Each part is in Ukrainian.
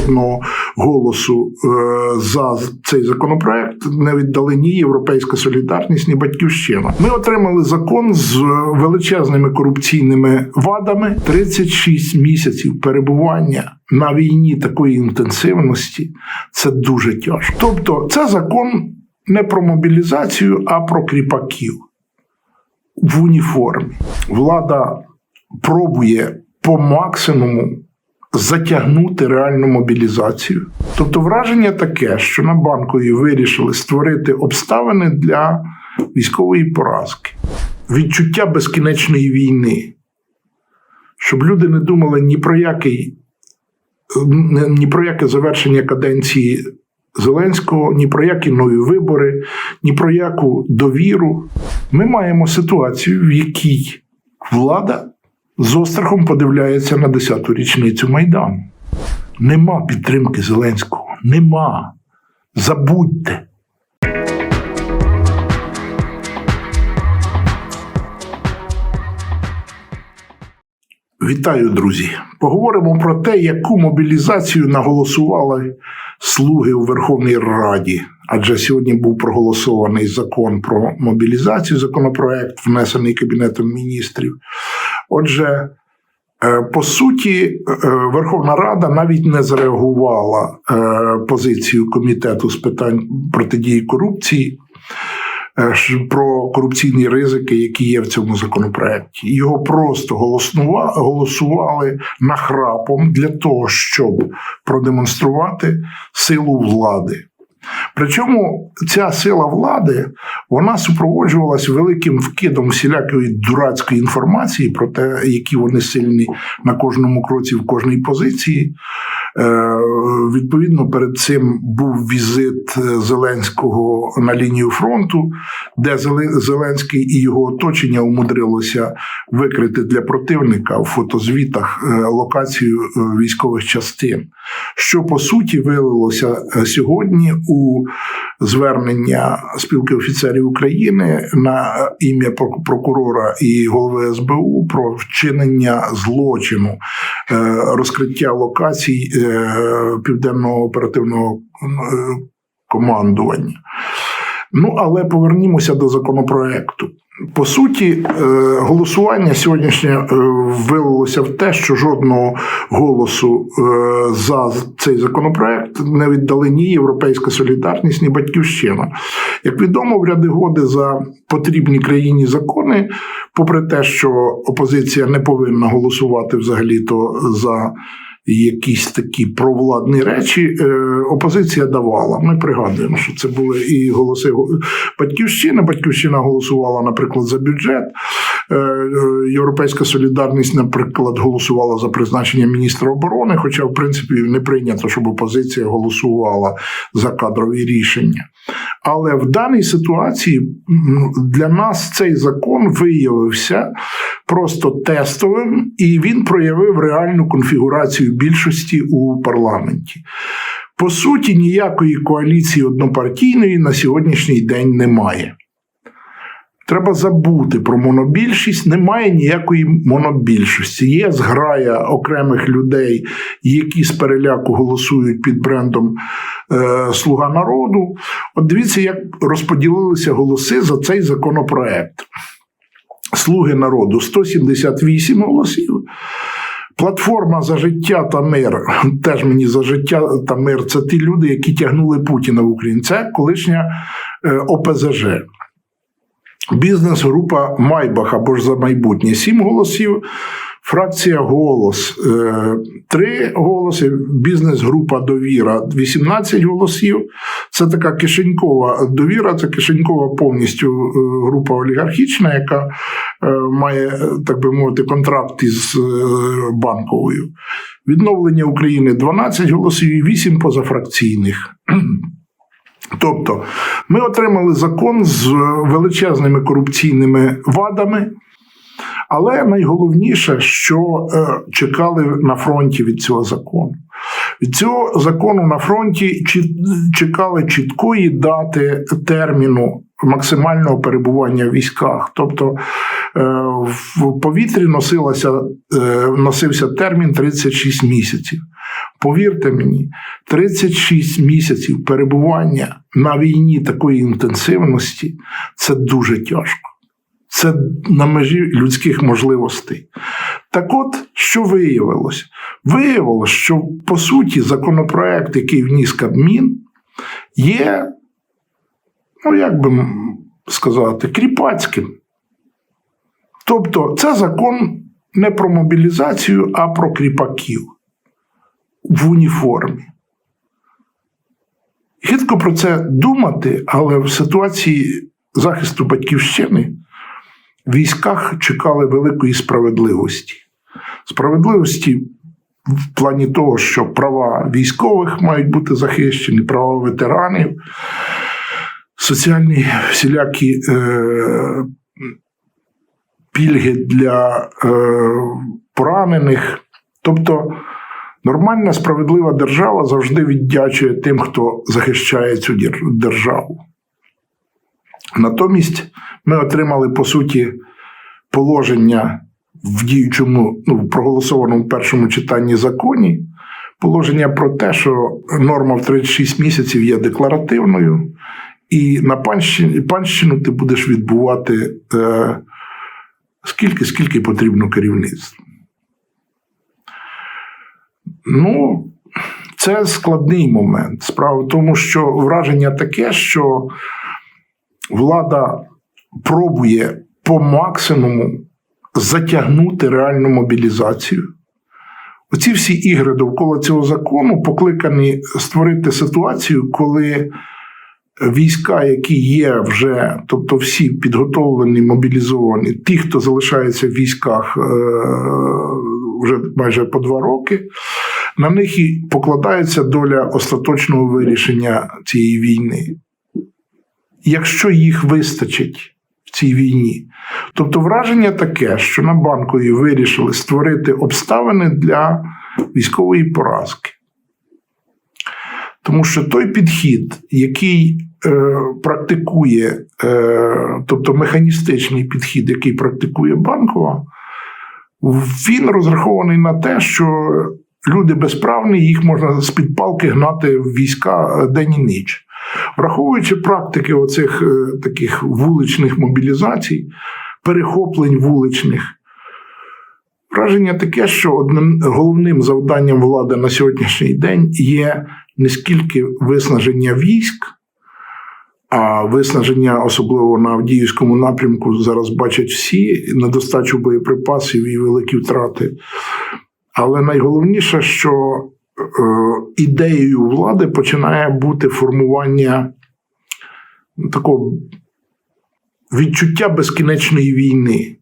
жодного голосу е, за цей законопроект не віддали ні Європейська Солідарність, ні Батьківщина. Ми отримали закон з величезними корупційними вадами 36 місяців перебування на війні такої інтенсивності. Це дуже тяжко. Тобто, це закон не про мобілізацію, а про кріпаків в уніформі. Влада пробує по максимуму затягнути реальну мобілізацію. Тобто, враження таке, що на банкові вирішили створити обставини для військової поразки, відчуття безкінечної війни, щоб люди не думали ні про який. Ні про яке завершення каденції Зеленського, ні про які нові вибори, ні про яку довіру. Ми маємо ситуацію, в якій влада з острахом подивляється на 10-ту річницю Майдану. Нема підтримки Зеленського. Нема. Забудьте. Вітаю, друзі! Поговоримо про те, яку мобілізацію наголосували слуги у Верховній Раді. Адже сьогодні був проголосований закон про мобілізацію, законопроект, внесений Кабінетом міністрів. Отже, е, по суті, е, Верховна Рада навіть не зреагувала е, позицію комітету з питань протидії корупції. Про корупційні ризики, які є в цьому законопроекті, його просто голосували нахрапом для того, щоб продемонструвати силу влади. Причому ця сила влади вона супроводжувалася великим вкидом всілякої дурацької інформації про те, які вони сильні на кожному кроці в кожній позиції. Е, відповідно, перед цим був візит Зеленського на лінію фронту, де Зеленський і його оточення умудрилося викрити для противника в фотозвітах е, локацію е, військових частин, що по суті вилилося сьогодні у звернення спілки офіцерів України на ім'я прокурора і голови СБУ про вчинення злочину, розкриття локацій південного оперативного командування. Ну, але повернімося до законопроекту. По суті, е, голосування сьогоднішнє е, вилилося в те, що жодного голосу е, за цей законопроект не віддали ні Європейська Солідарність, ні Батьківщина. Як відомо, в ряди годи за потрібні країні закони, попри те, що опозиція не повинна голосувати взагалі-то за якісь такі провладні речі е, опозиція давала. Ми пригадуємо, що це були і голоси Батьківщини. Батьківщина голосувала, наприклад, за бюджет. Е, е, Європейська солідарність, наприклад, голосувала за призначення міністра оборони, хоча, в принципі, не прийнято, щоб опозиція голосувала за кадрові рішення. Але в даній ситуації для нас цей закон виявився просто тестовим, і він проявив реальну конфігурацію більшості у парламенті. По суті, ніякої коаліції однопартійної на сьогоднішній день немає. Треба забути про монобільшість. Немає ніякої монобільшості. Є зграя окремих людей, які з переляку голосують під брендом е, Слуга народу. От дивіться, як розподілилися голоси за цей законопроект. Слуги народу 178 голосів. Платформа за життя та мир, теж мені за життя та мир це ті люди, які тягнули Путіна в Україну. Це колишня е, ОПЗЖ. Бізнес-група Майбах або ж за майбутнє сім голосів. Фракція голос е, три голоси. Бізнес-група довіра 18 голосів. Це така кишенькова довіра, це кишенькова повністю е, група олігархічна, яка е, має, так би мовити, контракт із банковою. Відновлення України 12 голосів і 8 позафракційних. Тобто ми отримали закон з величезними корупційними вадами, але найголовніше, що е, чекали на фронті від цього закону. Від цього закону на фронті чекали чіткої дати терміну максимального перебування в військах. Тобто е, в повітрі носилася, е, носився термін 36 місяців. Повірте мені, 36 місяців перебування на війні такої інтенсивності це дуже тяжко. Це на межі людських можливостей. Так от, що виявилось? Виявилось, що по суті законопроект, який вніс Кабмін, є, ну як би сказати, кріпацьким. Тобто, це закон не про мобілізацію, а про кріпаків в уніформі. Гидко про це думати, але в ситуації захисту батьківщини в військах чекали великої справедливості. Справедливості в плані того, що права військових мають бути захищені, права ветеранів, соціальні всілякі е, пільги для е, поранених. Тобто нормальна справедлива держава завжди віддячує тим, хто захищає цю державу. Натомість ми отримали по суті положення в діючому, ну, в проголосованому першому читанні законі, положення про те, що норма в 36 місяців є декларативною, і на панщині, панщину ти будеш відбувати е, скільки, скільки потрібно керівництву. Ну, це складний момент. Справа в тому, що враження таке, що влада пробує по максимуму затягнути реальну мобілізацію. Оці всі ігри довкола цього закону покликані створити ситуацію, коли війська, які є вже, тобто всі підготовлені, мобілізовані, ті, хто залишається в військах е, вже майже по два роки, на них і покладається доля остаточного вирішення цієї війни. Якщо їх вистачить в цій війні. Тобто враження таке, що на банкові вирішили створити обставини для військової поразки. Тому що той підхід, який е, практикує, е, тобто механістичний підхід, який практикує банкова, він розрахований на те, що люди безправні, їх можна з-під палки гнати в війська день і ніч. Враховуючи практики оцих е, таких вуличних мобілізацій, перехоплень вуличних, враження таке, що одним головним завданням влади на сьогоднішній день є не скільки виснаження військ, а виснаження, особливо на Авдіївському напрямку, зараз бачать всі недостачу боєприпасів і великі втрати. Але найголовніше, що е, ідеєю влади починає бути формування ну, такого відчуття безкінечної війни,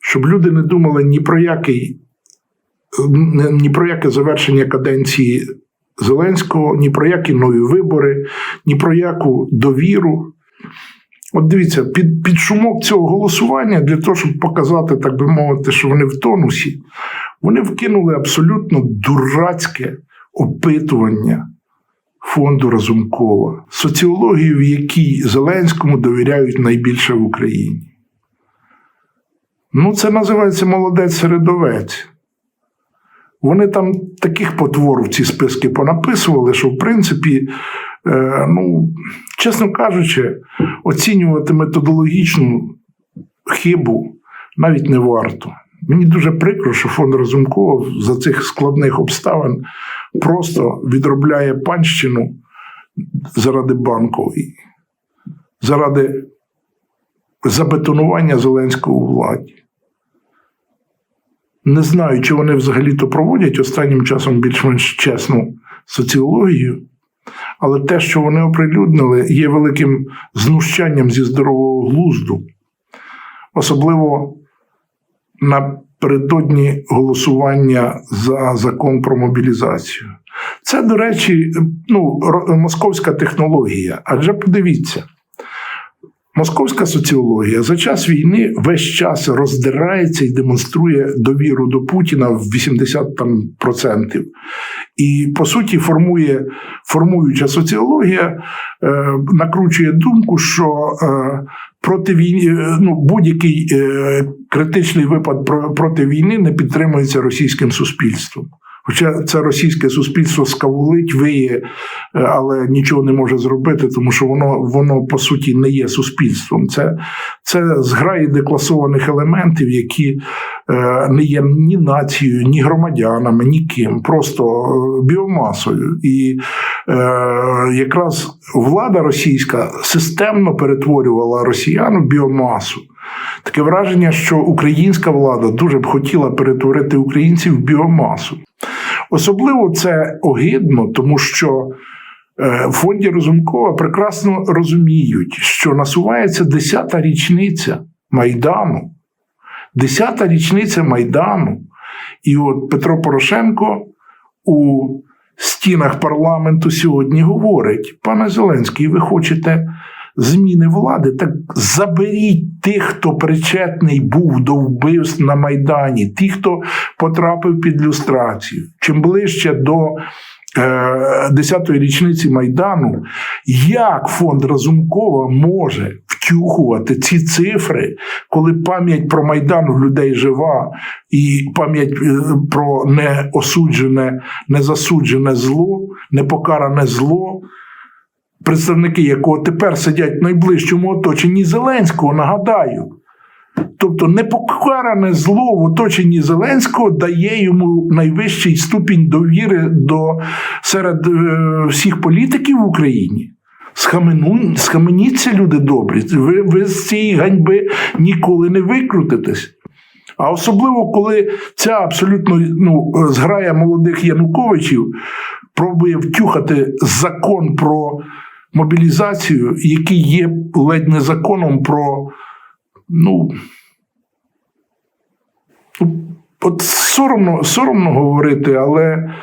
щоб люди не думали ні про який, ні- ні про яке завершення каденції Зеленського, ні про які нові вибори, ні про яку довіру. От дивіться, під, під шумок цього голосування, для того, щоб показати, так би мовити, що вони в тонусі, вони вкинули абсолютно дурацьке опитування фонду Разумкова, соціологію, в якій Зеленському довіряють найбільше в Україні. Ну, це називається молодець середовець. Вони там таких потвор в ці списки понаписували, що в принципі, е, ну, чесно кажучи, оцінювати методологічну хибу навіть не варто. Мені дуже прикро, що фонд Разумкова за цих складних обставин просто відробляє панщину заради банкової, заради забетонування Зеленського у владі. Не знаю, чи вони взагалі-то проводять останнім часом більш-менш чесну соціологію, але те, що вони оприлюднили, є великим знущанням зі здорового глузду, особливо напередодні голосування за закон про мобілізацію. Це, до речі, ну, московська технологія. Адже подивіться, Московська соціологія за час війни весь час роздирається і демонструє довіру до Путіна в 80 там, процентів. І по суті формує формуюча соціологія, е, накручує думку, що е, проти війни е, ну, будь-який е, критичний випад про- проти війни не підтримується російським суспільством. Хоча це російське суспільство скавулить, виє, е, але нічого не може зробити, тому що воно воно по суті не є суспільством. Це це зграї декласованих елементів, які е, не є ні нацією, ні громадянами, ні ким, просто е, біомасою. І е, якраз влада російська системно перетворювала росіян в біомасу. Таке враження, що українська влада дуже б хотіла перетворити українців в біомасу. Особливо це огидно, тому що е, в фонді Розумкова прекрасно розуміють, що насувається 10-та річниця Майдану. 10-та річниця Майдану. І от Петро Порошенко у стінах парламенту сьогодні говорить: пане Зеленський, ви хочете зміни влади, так заберіть тих, хто причетний був до вбивств на Майдані, ті, хто потрапив під люстрацію. Чим ближче до 10-ї е, річниці Майдану, як фонд Разумкова може втюхувати ці цифри, коли пам'ять про Майдан в людей жива, і пам'ять е, про неосуджене, незасуджене зло, непокаране зло представники якого тепер сидять в найближчому оточенні Зеленського, нагадаю. Тобто непокаране зло в оточенні Зеленського дає йому найвищий ступінь довіри до серед е, всіх політиків в Україні. Схамену, схаменіться, люди добрі. Ви, ви з цієї ганьби ніколи не викрутитесь. А особливо, коли ця абсолютно ну, зграя молодих Януковичів пробує втюхати закон про мобілізацію, який є ледь не законом про ну. От соромно соромно говорити, але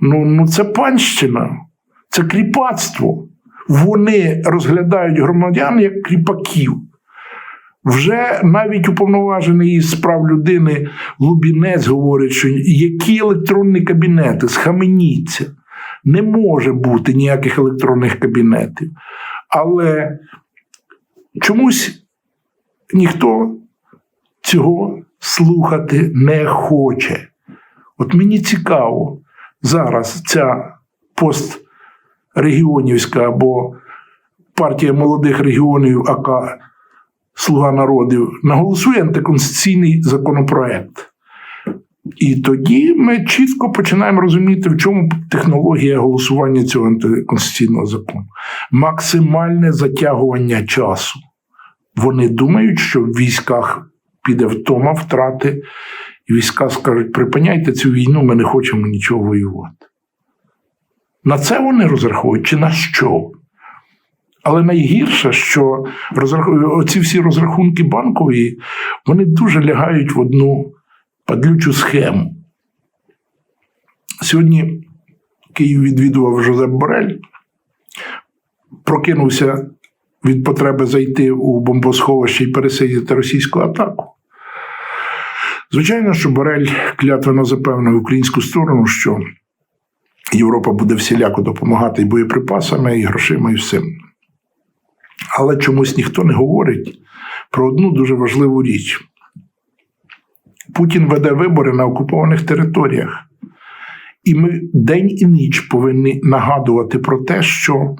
ну, ну це панщина, це кріпацтво. Вони розглядають громадян як кріпаків. Вже навіть уповноважений із справ людини Лубінець говорить, що які електронні кабінети, схаменіться не може бути ніяких електронних кабінетів. Але чомусь ніхто цього слухати не хоче. От мені цікаво, зараз ця пострегіонівська або партія молодих регіонів, АК Слуга народів, наголосує антиконституційний законопроект. І тоді ми чітко починаємо розуміти, в чому технологія голосування цього антиконституційного закону. Максимальне затягування часу. Вони думають, що в військах піде втома втрати, і війська скажуть: припиняйте цю війну, ми не хочемо нічого воювати. На це вони розраховують чи на що? Але найгірше, що ці всі розрахунки банкові, вони дуже лягають в одну падлючу схему. Сьогодні Київ відвідував Жозеп Борель, прокинувся від потреби зайти у бомбосховище і пересидіти російську атаку. Звичайно, що Борель клятвено запевнив українську сторону, що Європа буде всіляко допомагати і боєприпасами, і грошима, і всім. Але чомусь ніхто не говорить про одну дуже важливу річ. Путін веде вибори на окупованих територіях. І ми день і ніч повинні нагадувати про те, що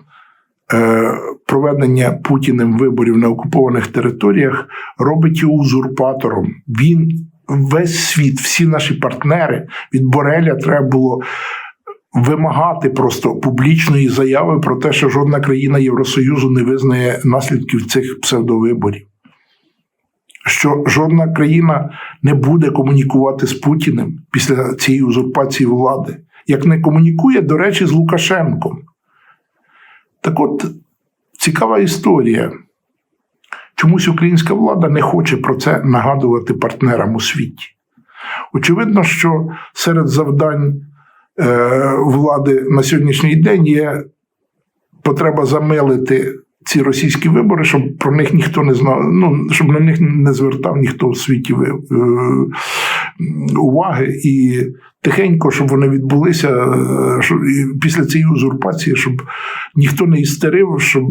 е, проведення Путіним виборів на окупованих територіях робить його узурпатором. Він весь світ, всі наші партнери від Бореля треба було вимагати просто публічної заяви про те, що жодна країна Євросоюзу не визнає наслідків цих псевдовиборів що жодна країна не буде комунікувати з Путіним після цієї узурпації влади, як не комунікує, до речі, з Лукашенком. Так от цікава історія. Чомусь українська влада не хоче про це нагадувати партнерам у світі. Очевидно, що серед завдань е, влади на сьогоднішній день є потреба замилити ці російські вибори, щоб про них ніхто не знав, ну щоб на них не звертав ніхто в світі е, уваги і тихенько, щоб вони відбулися е, щоб, після цієї узурпації, щоб ніхто не істерив, щоб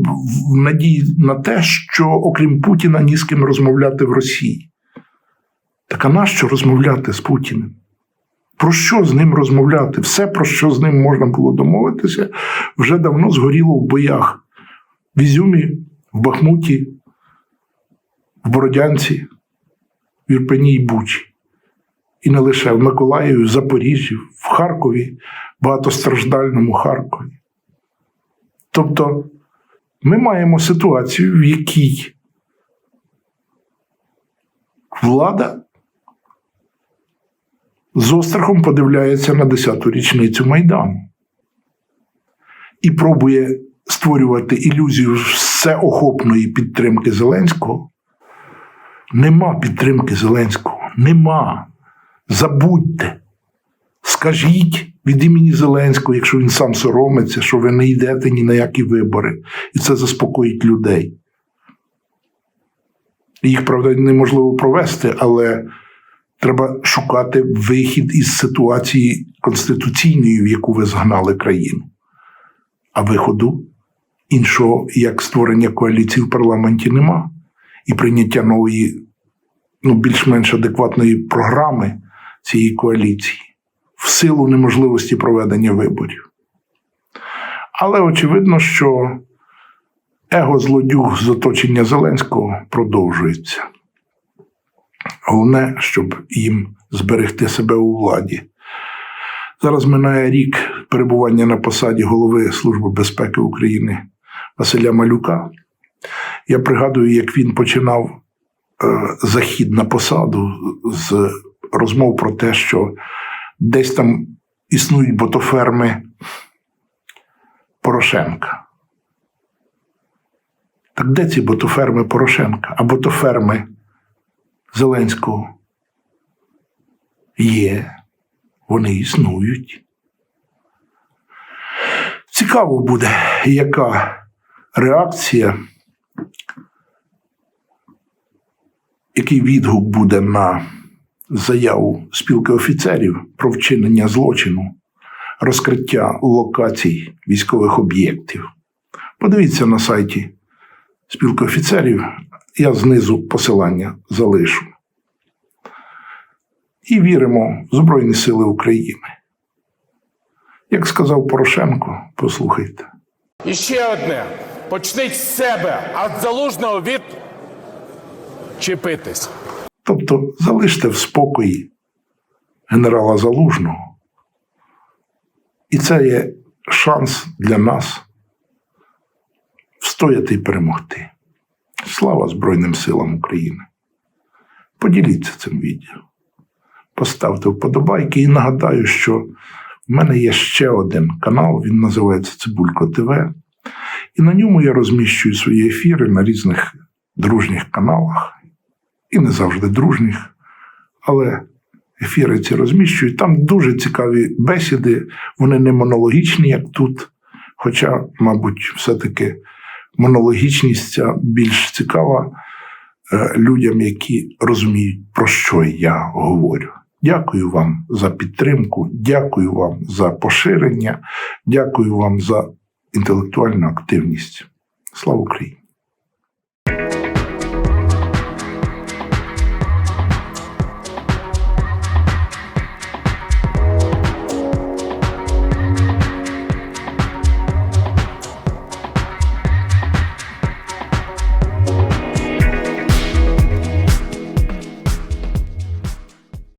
в надії на те, що окрім Путіна ні з ким розмовляти в Росії. Так а нащо розмовляти з Путіним? Про що з ним розмовляти? Все, про що з ним можна було домовитися, вже давно згоріло в боях в Ізюмі, в Бахмуті, в Бородянці, в Ірпені і Бучі. І не лише в Миколаєві, в Запоріжжі, в Харкові, багатостраждальному Харкові. Тобто ми маємо ситуацію, в якій влада з острахом подивляється на 10-ту річницю Майдану і пробує створювати ілюзію всеохопної підтримки Зеленського. Нема підтримки Зеленського. Нема. Забудьте. Скажіть від імені Зеленського, якщо він сам соромиться, що ви не йдете ні на які вибори, і це заспокоїть людей. Їх, правда, неможливо провести, але треба шукати вихід із ситуації конституційної, в яку ви згнали країну. А виходу іншого, як створення коаліції в парламенті, нема. І прийняття нової, ну, більш-менш адекватної програми цієї коаліції в силу неможливості проведення виборів. Але очевидно, що его злодюг з оточення Зеленського продовжується. Головне, щоб їм зберегти себе у владі. Зараз минає рік перебування на посаді голови Служби безпеки України Василя Малюка. Я пригадую, як він починав е, захід на посаду з розмов про те, що десь там існують ботоферми Порошенка. Так де ці ботоферми Порошенка? А ботоферми Зеленського є, вони існують. Цікаво буде, яка реакція, який відгук буде на заяву спілки офіцерів про вчинення злочину, розкриття локацій військових об'єктів. Подивіться на сайті спілки офіцерів, я знизу посилання залишу. І віримо в Збройні Сили України. Як сказав Порошенко, послухайте. І ще одне. Почніть з себе, а з залужного від чіпитись. Тобто залиште в спокої генерала Залужного. І це є шанс для нас встояти і перемогти. Слава Збройним силам України! Поділіться цим відео. Поставте вподобайки і нагадаю, що в мене є ще один канал, він називається Цибулько ТВ. І на ньому я розміщую свої ефіри на різних дружніх каналах. І не завжди дружніх, але ефіри ці розміщую. Там дуже цікаві бесіди, вони не монологічні, як тут. Хоча, мабуть, все-таки монологічність ця більш цікава е, людям, які розуміють, про що я говорю. Дякую вам за підтримку, дякую вам за поширення, дякую вам за інтелектуальну активність. Слава Україні!